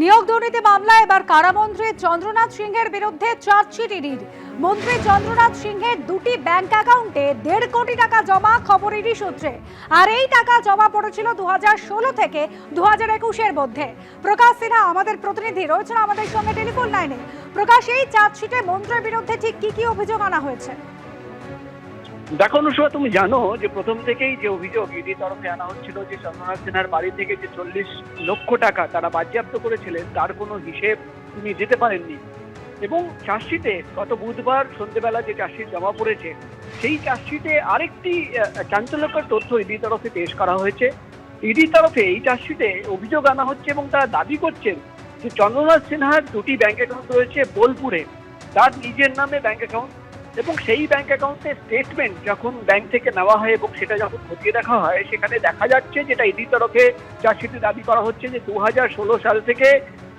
নিয়োগ দুর্নীতি মামলায় এবার কারামন্ত্রী চন্দ্রনাথ সিংহের বিরুদ্ধে চার্জশিট ইডির। মন্ত্রী চন্দ্রনাথ সিংহের দুটি ব্যাংক অ্যাকাউন্টে দেড় কোটি টাকা জমা খবর ইডি সূত্রে। আর এই টাকা জমা পড়েছিল দু হাজার ষোলো থেকে দু হাজার একুশের মধ্যে। প্রকাশ সিনহা, আমাদের প্রতিনিধি রয়েছেন আমাদের সঙ্গে টেলিফোন লাইনে। প্রকাশ, এই চার্জশিটে মন্ত্রীর বিরুদ্ধে ঠিক কি কি অভিযোগ আনা হয়েছে? দেখো অনুসভা তুমি জানো যে প্রথম থেকেই যে অভিযোগ ইডি তরফে আনা হচ্ছিল যে চন্দ্রনাথ সিনহার বাড়ি থেকে যে চল্লিশ লক্ষ টাকা তারা বাজেয়াপ্ত করেছিলেন, তার কোনো হিসেব তিনি দিতে পারেননি। এবং চার্জশিটে গত বুধবার সন্ধ্যেবেলা যে চার্জশিট জমা পড়েছে, সেই চার্জশিটে আরেকটি চাঞ্চল্যকর তথ্য ইডি তরফে পেশ করা হয়েছে। ইডি তরফে এই চার্জশিটে অভিযোগ আনা হচ্ছে এবং তারা দাবি করছেন যে চন্দ্রনাথ সিনহার দুটি ব্যাংক অ্যাকাউন্ট রয়েছে বোলপুরে। তার নিজের নামে ব্যাংক অ্যাকাউন্ট এবং সেই ব্যাংক অ্যাকাউন্টের স্টেটমেন্ট যখন ব্যাংক থেকে নেওয়া হয় এবং সেটা যখন খতিয়ে দেখা হয়, সেখানে দেখা যাচ্ছে যেটা ইডি তরফে চার্জশিটে দাবি করা হচ্ছে যে দু হাজার ষোলো সাল থেকে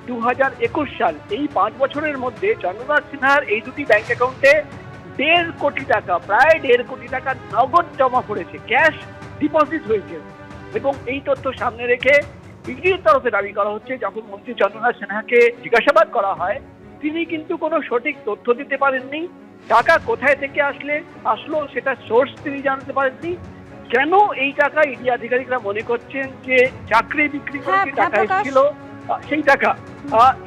দু হাজার একুশ সাল, এই পাঁচ বছরের মধ্যে চন্দ্রনাথ সিনহার এই দুটি ব্যাংক অ্যাকাউন্টে দেড় কোটি টাকা, প্রায় দেড় কোটি টাকা নগদ জমা পড়েছে ক্যাশ ডিপোজিট হয়েছে। এবং এই তথ্য সামনে রেখে ইডির তরফে দাবি করা হচ্ছে, যখন মন্ত্রী চন্দ্রনাথ সিনহাকে জিজ্ঞাসাবাদ করা হয় তিনি কিন্তু কোনো সঠিক তথ্য দিতে পারেননি। টাকা কোথায় থেকে আসলে আসলো সেটা সোর্স তিনি জানতে পারেননি। কেন এই টাকা ইডি আধিকারিকরা মনে করছেন যে চাকরি বিক্রি করে হ্যাঁ, যে হ্যাঁ, টাকা এসেছিল? সেই টাকা।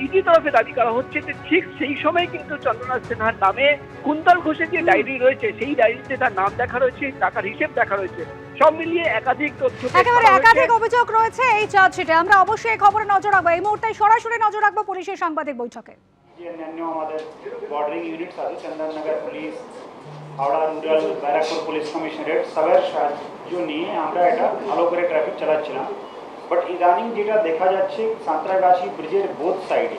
ইডি তরফে দাবি করা হচ্ছে যে ঠিক সেই সময় কিন্তু চন্দ্রনাথ সিনহার নামে কুন্তল ঘোষের যে ডায়েরি রয়েছে সেই ডায়েরিতে তার নাম দেখা রয়েছে টাকার হিসেব দেখা রয়েছে। সব মিলিয়ে একাধিক তথ্য একেবারে একাধিক অভিযোগ রয়েছে এই চার্জশিটে। আমরা অবশ্যই খবরে নজর রাখব। এই মুহূর্তে সরাসরি নজর রাখব পুলিশের সাংবাদিক বৈঠকে। যে আছে Chandannagar police Howrah rural police commissionerate সবের সাহায্য নিয়ে আমরা এটা ভালো করে ট্রাফিক চালাচ্ছিলাম। বাট ইদানিং যেটা দেখা যাচ্ছে, সাঁতরাগাছি ব্রিজের বোথ সাইডে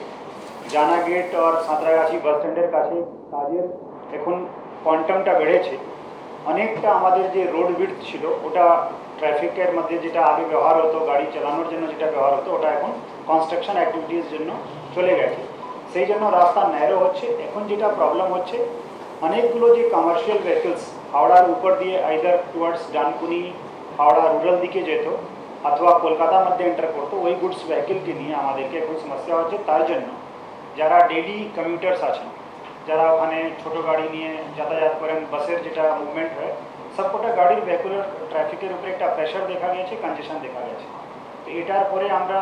জানা গেট আর সাঁতরাগাছি বাস স্ট্যান্ডের কাছে কাজের এখন কোয়ান্টামটা বেড়েছে। অনেকটা আমাদের যে রোড বিট ছিল, ওটা ট্রাফিকের মধ্যে যেটা আগে ব্যবহার হতো, গাড়ি চালানোর জন্য যেটা ব্যবহার হতো, ওটা এখন কনস্ট্রাকশন অ্যাক্টিভিটির জন্য চলে গেছে। সেই জন্য রাস্তা ন্যারো হচ্ছে। এখন যেটা প্রবলেম হচ্ছে, অনেকগুলো যে কমার্শিয়াল ভেহিকলস হাওড়ার উপর দিয়ে either towards Dankuni, Howrah rural দিকে যেত অথবা কলকাতার মধ্যে এন্টার করতো, ওই গুডস ভেহিকলকে নিয়ে আমাদেরকে এখন সমস্যা হচ্ছে। তার জন্য যারা ডেলি কমিউটার্স আছেন, যারা ওখানে ছোট গাড়ি নিয়ে যাতায়াত করেন বাসের যেটা মুভমেন্ট হয়, সবকটা গাড়ির ভেহিকুলার ট্রাফিকের উপরে একটা প্রেশার দেখা গেছে কনজেশন দেখা গেছে এটার পরে আমরা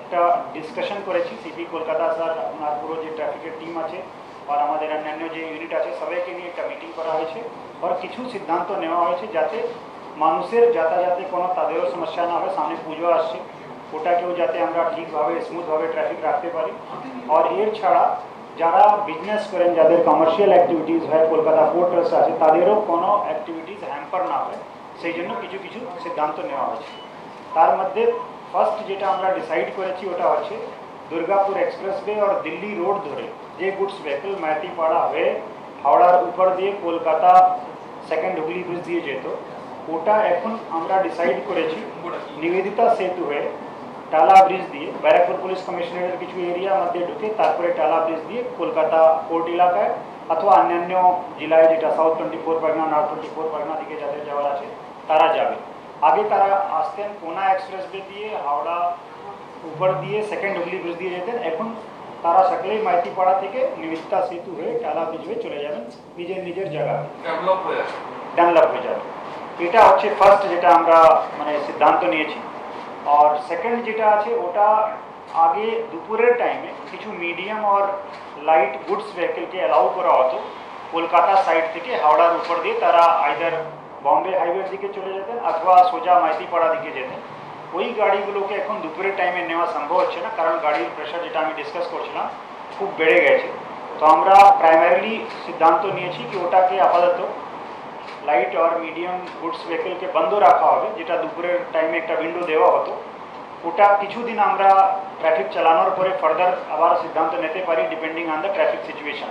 একটা ডিসকাশন করেছি সিপি কলকাতা স্যার আপনার পুরো যে ট্রাফিকের টিম আছে, আর আমাদের অন্যান্য যে ইউনিট আছে, সবাইকে নিয়ে একটা মিটিং করা হয়েছে, আর কিছু সিদ্ধান্ত নেওয়া হয়েছে যাতে মানুষের যাতায়াতে কোনো তাদেরও সমস্যা না হয়, সামনে পুজো আসছে, ওটাকেও যাতে আমরা ঠিকভাবে স্মুথভাবে ট্রাফিক রাখতে পারি। আর এর ছাড়া যারা বিজনেস করেন, যাদের কমার্শিয়াল অ্যাক্টিভিটিস হয়, কলকাতা পোর্ট আছে, তাদেরও কোনো অ্যাক্টিভিটিস হ্যাম্পার না হয়, সেই জন্য কিছু কিছু সিদ্ধান্ত নেওয়া হয়েছে। তার মধ্যে ফার্স্ট যেটা আমরা ডিসাইড করেছি ওটা হচ্ছে দুর্গাপুর এক্সপ্রেসওয়ে আর দিল্লি রোড ধরে। যে গুডস ভেহিকল মাইতিপাড়া হয়ে হাওড়ার উপর দিয়ে কলকাতা সেকেন্ড হুগলি ব্রিজ দিয়ে যেত, ওটা এখন আমরা ডিসাইড করেছি নিবেদিতা সেতু হয়ে টালা ব্রিজ দিয়ে। ব্যারাকপুর পুলিশ কমিশনারের কিছু এরিয়া মধ্যে ঢুকে তারপরে টালা ব্রিজ দিয়ে কলকাতা পোর্ট এলাকায় অথবা অন্যান্য জেলায় যেটা south twenty four Pargana north twenty four Pargana দিকে যাদের যাওয়ার আছে, তারা যাবে। আগে তারা আসতেন কোনা এক্সপ্রেসওয়ে দিয়ে হাওড়া উপর দিয়ে সেকেন্ড হুগলি ব্রিজ দিয়ে যেতেন এখন তারা সকলেই মাইতিপাড়া থেকে নিবেদিতা সেতু হয়ে টালা ব্রিজ হয়ে চলে যাবেন নিজের নিজের জায়গা ডেভেলপ হয়ে আছে ডেভেলপ হয়ে যাবে এটা হচ্ছে ফার্স্ট যেটা আমরা মানে সিদ্ধান্ত নিয়েছি আর সেকেন্ড যেটা আছে ওটা আগে দুপুরের টাইমে কিছু মিডিয়াম আর লাইট গুডস ভেহিকেলকে অ্যালাউ করা হতো কলকাতা সাইড থেকে হাওড়ার উপর দিয়ে তারা আইদার বম্বে হাইওয়ের দিকে চলে যেতেন অথবা সোজা মাইতিপাড়া দিকে যেতেন ওই গাড়িগুলোকে এখন দুপুরের টাইমে নেওয়া সম্ভব হচ্ছে না কারণ গাড়ির প্রেশার যেটা আমি ডিসকাস করছিলাম খুব বেড়ে গেছে তো আমরা প্রাইমারিলি সিদ্ধান্ত নিয়েছি কি ওটাকে আপাতত লাইট আর মিডিয়াম গুডস ভেহিকেলকে বন্ধ রাখা হবে যেটা দুপুরের টাইমে একটা উইন্ডো দেওয়া হতো ওটা কিছুদিন আমরা ট্রাফিক চালানোর পরে ফার্দার আবার সিদ্ধান্ত নিতে পারি depending on the traffic situation